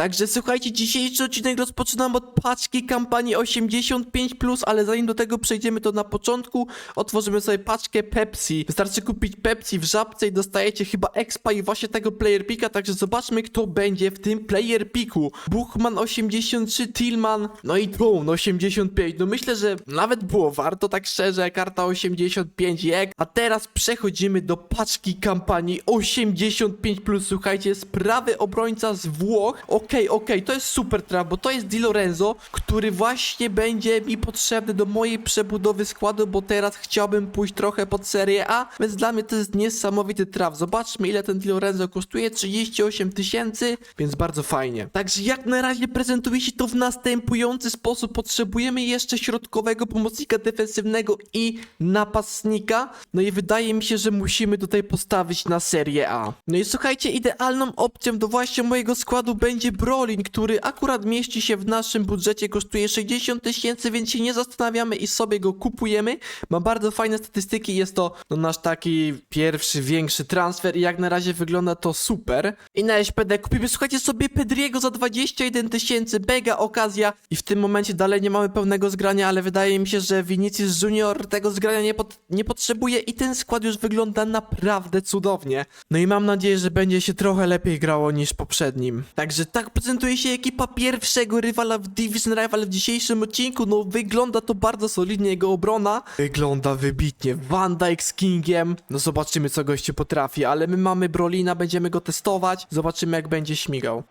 Także słuchajcie, dzisiejszy odcinek rozpoczynam od paczki kampanii 85+, ale zanim do tego przejdziemy, to na początku otworzymy sobie paczkę Pepsi. Wystarczy kupić Pepsi w żabce i dostajecie chyba expa i właśnie tego player picka, także zobaczmy kto będzie w tym player picku. Buchman 83, Tillman, no i Tun 85. No myślę, że nawet było warto tak szczerze, karta 85 jak. A teraz przechodzimy do paczki kampanii 85+. Słuchajcie, jest prawy obrońca z Włoch. Okej, okej, to jest super traf, bo to jest Di Lorenzo, który właśnie będzie mi potrzebny do mojej przebudowy składu, bo teraz chciałbym pójść trochę pod Serię A, więc dla mnie to jest niesamowity traf. Zobaczmy ile ten Di Lorenzo kosztuje, 38 tysięcy, więc bardzo fajnie. Także jak na razie prezentuje się to w następujący sposób. Potrzebujemy jeszcze środkowego pomocnika defensywnego i napastnika. No i wydaje mi się, że musimy tutaj postawić na Serię A. No i słuchajcie, idealną opcją do właśnie mojego składu będzie Brolin, który akurat mieści się w naszym budżecie, kosztuje 60 tysięcy, więc się nie zastanawiamy i sobie go kupujemy. Ma bardzo fajne statystyki, jest to no, nasz taki pierwszy, większy transfer i jak na razie wygląda to super. I na SPD kupimy, słuchajcie, sobie Pedriego za 21 tysięcy, mega okazja i w tym momencie dalej nie mamy pełnego zgrania, ale wydaje mi się, że Vinicius Junior tego zgrania nie, pot nie potrzebuje i ten skład już wygląda naprawdę cudownie. No i mam nadzieję, że będzie się trochę lepiej grało niż poprzednim. Także tak prezentuje się ekipa pierwszego rywala w Division Rival w dzisiejszym odcinku. No wygląda to bardzo solidnie, jego obrona wygląda wybitnie. Van Dijk z Kingiem. No zobaczymy co gościu potrafi, ale my mamy Brolina, będziemy go testować. Zobaczymy jak będzie śmigał.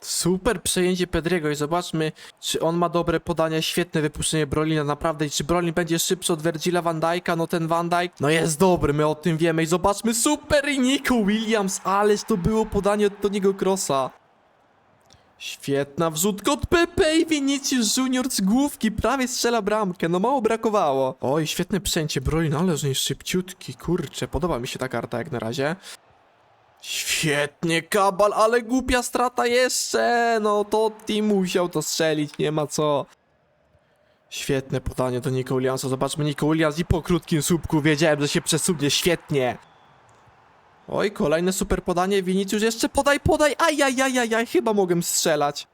Super przejęcie Pedriego i zobaczmy, czy on ma dobre podania, świetne wypuszczenie Brolina, naprawdę, i czy Brolin będzie szybszy od Virgila van Dijk'a, no ten Van Dijk, no jest dobry, my o tym wiemy i zobaczmy, super i Nico Williams, ależ to było podanie od Toniego Crossa. Świetna wrzutka od Pepe i Vinicius Junior z główki, prawie strzela bramkę, no mało brakowało. Oj, świetne przejęcie Brolin, ależ on jest szybciutki, kurczę, podoba mi się ta karta jak na razie. Świetnie, kabal, ale głupia strata jeszcze! No to Team musiał to strzelić, nie ma co. Świetne podanie do Nico Williamsa. Zobaczmy Nico Williams i po krótkim słupku wiedziałem, że się przesunie. Świetnie. Oj, kolejne super podanie. Vinicius jeszcze podaj, podaj. Ajajajajaj, chyba mogłem strzelać.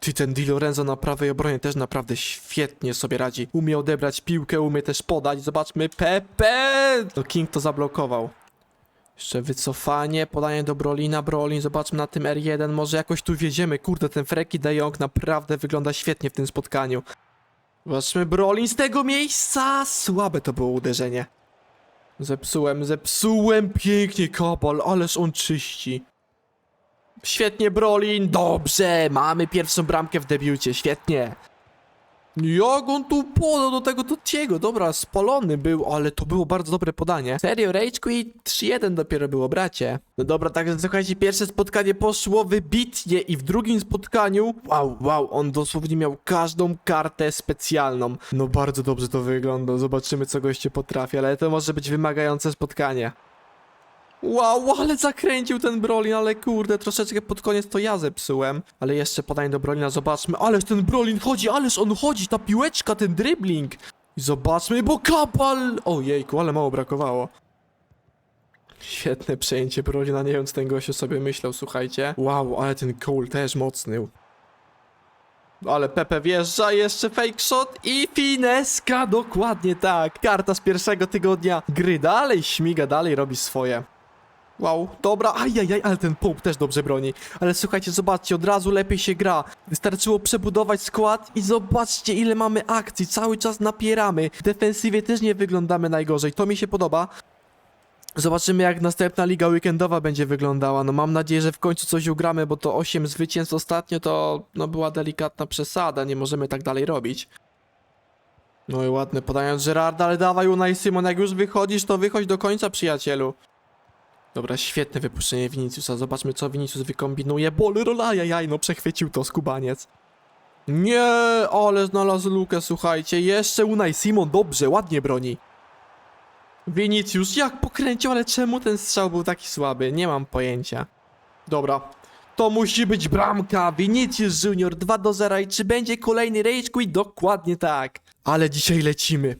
Ty, ten Di Lorenzo na prawej obronie też naprawdę świetnie sobie radzi. Umie odebrać piłkę, umie też podać. Zobaczmy, Pepe! No King to zablokował. Jeszcze wycofanie, podanie do Brolina, Brolin, zobaczmy na tym R1, może jakoś tu wiedziemy, kurde, ten Freki de Jong naprawdę wygląda świetnie w tym spotkaniu. Zobaczmy, Brolin z tego miejsca, słabe to było uderzenie. Zepsułem, zepsułem, pięknie Kabal, ależ on czyści. Świetnie Brolin, dobrze, mamy pierwszą bramkę w debiucie, świetnie. Jak on tu podał do tego Totiego? Dobra, spalony był, ale to było bardzo dobre podanie. Serio, Rage Quit 3-1 dopiero było, bracie. No dobra, także słuchajcie, pierwsze spotkanie poszło wybitnie i w drugim spotkaniu, wow, wow, on dosłownie miał każdą kartę specjalną. No bardzo dobrze to wygląda, zobaczymy co goście potrafi, ale to może być wymagające spotkanie. Wow, ale zakręcił ten Brolin, ale kurde, troszeczkę pod koniec to ja zepsułem. Ale jeszcze podanie do Brolina, zobaczmy. Ależ ten Brolin chodzi, ależ on chodzi, ta piłeczka, ten dribbling. I zobaczmy, bo kapal! Ojejku, ale mało brakowało. Świetne przejęcie Brolina, nie wiem co ten gościu sobie myślał, słuchajcie. Wow, ale ten Cole też mocny. Ale Pepe wjeżdża, jeszcze fake shot i fineska, dokładnie tak. Karta z pierwszego tygodnia gry dalej śmiga, dalej robi swoje. Wow, dobra, ajajaj, ale ten Pope też dobrze broni. Ale słuchajcie, zobaczcie, od razu lepiej się gra. Wystarczyło przebudować skład i zobaczcie ile mamy akcji, cały czas napieramy. W defensywie też nie wyglądamy najgorzej, to mi się podoba. Zobaczymy jak następna liga weekendowa będzie wyglądała. No mam nadzieję, że w końcu coś ugramy, bo to 8 zwycięstw ostatnio to no była delikatna przesada, nie możemy tak dalej robić. No i ładne od Gerarda, ale dawaj Unai Simon, jak już wychodzisz, to wychodź do końca, przyjacielu. Dobra, świetne wypuszczenie Viniciusa. Zobaczmy, co Vinicius wykombinuje. Bolero, jaj, no przechwycił to skubaniec. Nie, ale znalazł lukę, słuchajcie. Jeszcze Unai Simon, dobrze, ładnie broni. Vinicius, jak pokręcił, ale czemu ten strzał był taki słaby? Nie mam pojęcia. Dobra, to musi być bramka. Vinicius Junior 2 do 0 i czy będzie kolejny Rage Quit? Dokładnie tak. Ale dzisiaj lecimy.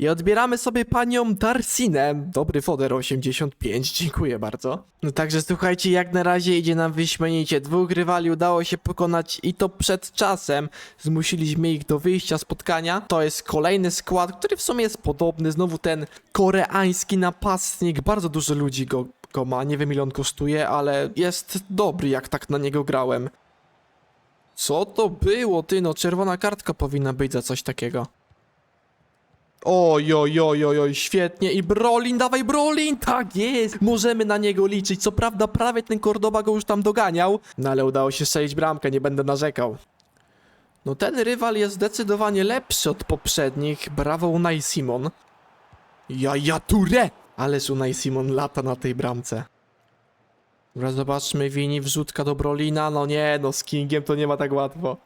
I odbieramy sobie panią Darsinę. Dobry foder 85, dziękuję bardzo. No także słuchajcie, jak na razie idzie nam wyśmienicie. Dwóch rywali udało się pokonać i to przed czasem. Zmusiliśmy ich do wyjścia spotkania. To jest kolejny skład, który w sumie jest podobny. Znowu ten koreański napastnik. Bardzo dużo ludzi go, go ma. Nie wiem ile on kosztuje, ale jest dobry jak tak na niego grałem. Co to było, ty no? Czerwona kartka powinna być za coś takiego. Oj, oj, oj, oj, oj, świetnie. I Brolin, dawaj Brolin! Tak jest! Możemy na niego liczyć. Co prawda prawie ten Cordoba go już tam doganiał, no ale udało się strzelić bramkę, nie będę narzekał. No ten rywal jest zdecydowanie lepszy od poprzednich. Brawo Unai Simon. Ja, ja, Ture! Ależ Unai Simon lata na tej bramce. Dobra, zobaczmy, Wini wrzutka do Brolina. No nie, no z Kingiem to nie ma tak łatwo.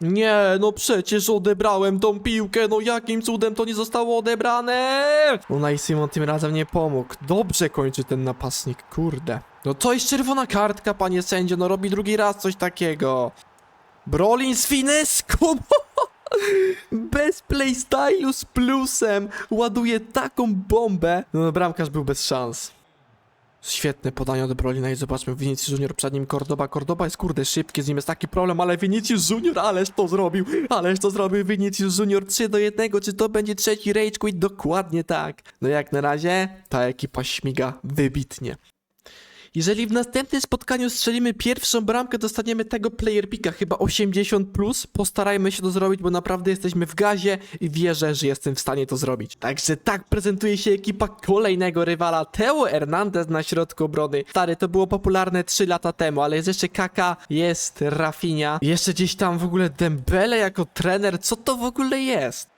Nie, no przecież odebrałem tą piłkę, no jakim cudem to nie zostało odebrane? Unai Simon tym razem nie pomógł. Dobrze kończy ten napastnik, kurde. No to jest czerwona kartka, panie sędzio, no robi drugi raz coś takiego. Brolin z fineską! Bez playstylu z plusem ładuje taką bombę. No bramkarz był bez szans. Świetne podanie od Brolina i zobaczmy Vinicius Junior przed nim Cordoba. Cordoba jest kurde szybki, z nim jest taki problem, ale Vinicius Junior, ależ to zrobił, ależ to zrobił Vinicius Junior 3 do 1, czy to będzie trzeci Rage Quit? Dokładnie tak. No jak na razie ta ekipa śmiga wybitnie. Jeżeli w następnym spotkaniu strzelimy pierwszą bramkę, dostaniemy tego player picka, chyba 80+. Plus. Postarajmy się to zrobić, bo naprawdę jesteśmy w gazie i wierzę, że jestem w stanie to zrobić. Także tak prezentuje się ekipa kolejnego rywala, Teo Hernandez na środku obrony. Stary, to było popularne 3 lata temu, ale jest jeszcze Kaka, jest Rafinha, jeszcze gdzieś tam w ogóle Dembele jako trener, co to w ogóle jest?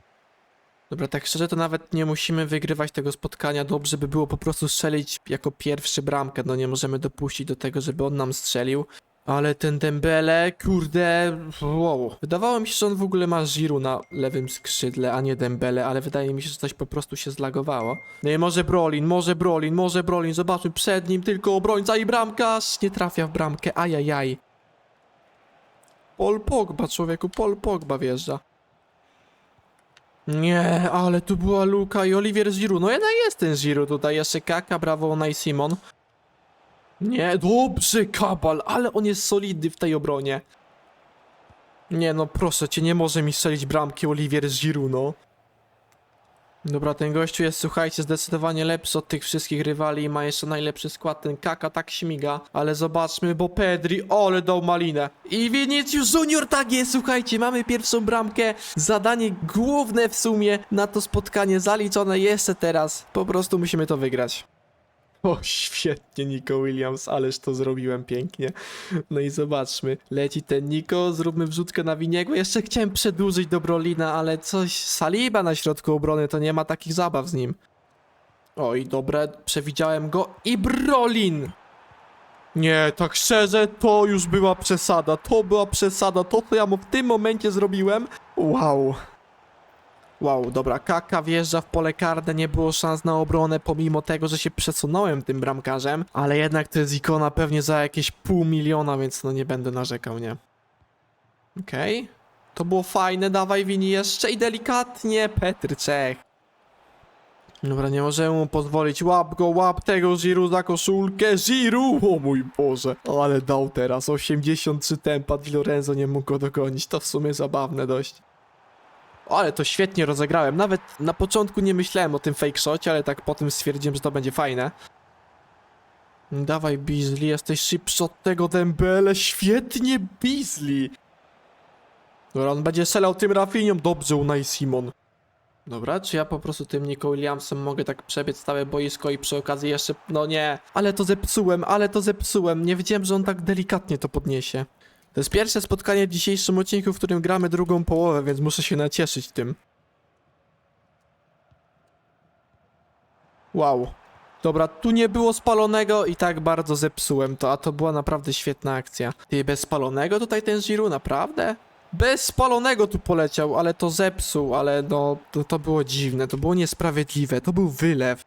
Dobra, tak szczerze to nawet nie musimy wygrywać tego spotkania. Dobrze by było po prostu strzelić jako pierwszy bramkę. No nie możemy dopuścić do tego, żeby on nam strzelił. Ale ten Dembele, kurde, wow. Wydawało mi się, że on w ogóle ma Giru na lewym skrzydle, a nie Dembele, ale wydaje mi się, że coś po prostu się zlagowało. No i może Brolin, może Brolin, może Brolin, zobaczmy, przed nim tylko obrońca i bramkarz nie trafia w bramkę, ajajaj. Paul Pogba, człowieku, Paul Pogba wjeżdża. Nie, ale tu była Luka i Olivier Giroud. No jednak jest ten Giroud tutaj. Jeszcze Kaka, brawo, ona Simon. Nie, dobrze, Kabal, ale on jest solidny w tej obronie. Nie no, proszę cię, nie może mi strzelić bramki Olivier Giroud, no. Dobra, ten gościu jest, słuchajcie, zdecydowanie lepszy od tych wszystkich rywali i ma jeszcze najlepszy skład. Ten Kaka tak śmiga, ale zobaczmy, bo Pedri, ole dał malinę. I Vinicius Junior, tak jest, słuchajcie, mamy pierwszą bramkę. Zadanie główne w sumie na to spotkanie zaliczone jeszcze teraz. Po prostu musimy to wygrać. O, świetnie, Nico Williams, ależ to zrobiłem pięknie. No i zobaczmy, leci ten Nico, zróbmy wrzutkę na Winiego. Jeszcze chciałem przedłużyć do Brolina, ale coś, Saliba na środku obrony, to nie ma takich zabaw z nim. Oj, dobre, przewidziałem go i Brolin! Nie, tak szczerze, to już była przesada, to była przesada, to co ja mu w tym momencie zrobiłem, wow. Wow, dobra, Kaka wjeżdża w pole karne, nie było szans na obronę, pomimo tego, że się przesunąłem tym bramkarzem, ale jednak to jest ikona pewnie za jakieś pół miliona, więc no nie będę narzekał, nie? Okej. To było fajne, dawaj Wini jeszcze i delikatnie, Petr Czech. Dobra, nie możemy mu pozwolić, łap go, łap tego Giru za koszulkę, Giru! O mój Boże, ale dał teraz, 83 tempa, Di Lorenzo nie mógł go dogonić, to w sumie zabawne dość. Ale to świetnie rozegrałem. Nawet na początku nie myślałem o tym fake shocie, ale tak potem stwierdziłem, że to będzie fajne. Dawaj Beasley, jesteś szybszy od tego Dembele. Świetnie Beasley. Dobra, on będzie strzelał tym Rafinią. Dobrze, Unai Simon. Dobra, czy ja po prostu tym Nico Williamsem mogę tak przebiec całe boisko i przy okazji jeszcze... No nie, ale to zepsułem, ale to zepsułem. Nie wiedziałem, że on tak delikatnie to podniesie. To jest pierwsze spotkanie w dzisiejszym odcinku, w którym gramy drugą połowę, więc muszę się nacieszyć tym. Wow. Dobra, tu nie było spalonego i tak bardzo zepsułem to, a to była naprawdę świetna akcja. Ty, bez spalonego tutaj ten Giroud, naprawdę? Bez spalonego tu poleciał, ale to zepsuł, ale no, to, to było dziwne, to było niesprawiedliwe, to był wylew.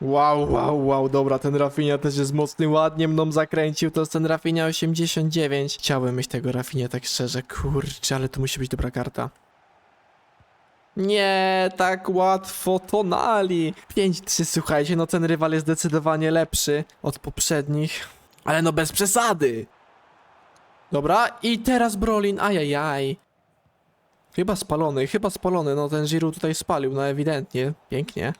Wow, wow, wow, dobra, ten Rafinha też jest mocny, ładnie mną zakręcił, to jest ten Rafinha 89. Chciałem mieć tego Rafinha tak szczerze, kurczę, ale to musi być dobra karta. Nie, tak łatwo tonali. 5-3, słuchajcie, no ten rywal jest zdecydowanie lepszy od poprzednich. Ale no bez przesady. Dobra, i teraz Brolin, ajajaj. Chyba spalony, chyba spalony, no ten Giroud tutaj spalił, no ewidentnie, pięknie.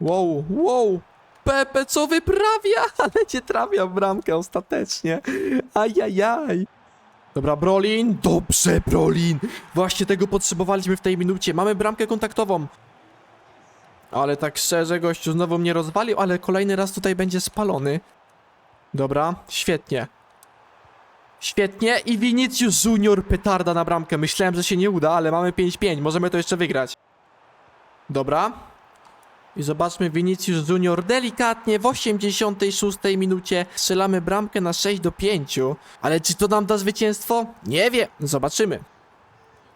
Wow, wow, Pepe co wyprawia, ale cię trafia w bramkę ostatecznie. Ajajaj. Dobra, Brolin, dobrze Brolin. Właśnie tego potrzebowaliśmy w tej minucie, mamy bramkę kontaktową. Ale tak szczerze, gościu znowu mnie rozwalił, ale kolejny raz tutaj będzie spalony. Dobra, świetnie. Świetnie i Vinicius Junior petarda na bramkę. Myślałem, że się nie uda, ale mamy 5-5. Możemy to jeszcze wygrać. Dobra. I zobaczmy Vinicius Junior delikatnie w 86 minucie strzelamy bramkę na 6 do 5. Ale czy to nam da zwycięstwo? Nie wiem. Zobaczymy.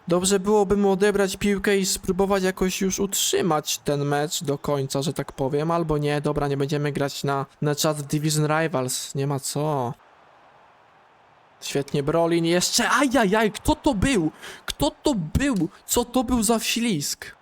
Dobrze byłoby mu odebrać piłkę i spróbować jakoś już utrzymać ten mecz do końca, że tak powiem. Albo nie, dobra, nie będziemy grać na, na czas w Division Rivals. Nie ma co. Świetnie, Brolin jeszcze. Ajajaj, kto to był? Kto to był? Co to był za ślisk?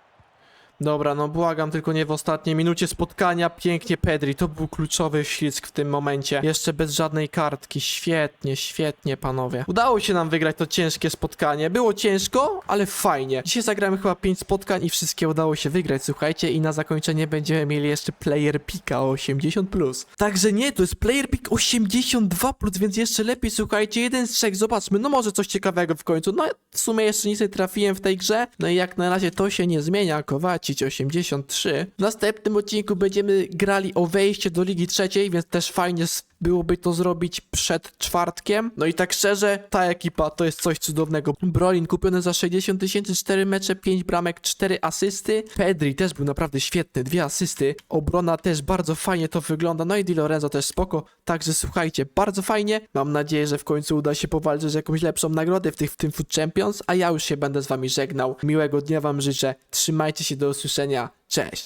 Dobra, no błagam, tylko nie w ostatniej minucie spotkania. Pięknie, Pedri. To był kluczowy ślisk w tym momencie. Jeszcze bez żadnej kartki. Świetnie, świetnie, panowie. Udało się nam wygrać to ciężkie spotkanie. Było ciężko, ale fajnie. Dzisiaj zagramy chyba 5 spotkań i wszystkie udało się wygrać, słuchajcie. I na zakończenie będziemy mieli jeszcze player pika o 80+. Plus. Także nie, to jest player pick 82+, plus, więc jeszcze lepiej, słuchajcie. Jeden z trzech, zobaczmy. No może coś ciekawego w końcu. No w sumie jeszcze nic nie trafiłem w tej grze. No i jak na razie to się nie zmienia. Kowacić 83. W następnym odcinku będziemy grali o wejście do Ligi Trzeciej, więc też fajnie byłoby to zrobić przed czwartkiem. No i tak szczerze, ta ekipa to jest coś cudownego. Brolin kupiony za 60 tysięcy, 4 mecze, 5 bramek, 4 asysty. Pedri też był naprawdę świetny, dwie asysty. Obrona też bardzo fajnie to wygląda. No i Di Lorenzo też spoko. Także słuchajcie, bardzo fajnie. Mam nadzieję, że w końcu uda się powalczyć o jakąś lepszą nagrodę w, tych, w tym Food Champions, a ja już się będę z wami żegnał. Miłego dnia wam życzę. Trzymajcie się do usłyszenia. Cześć!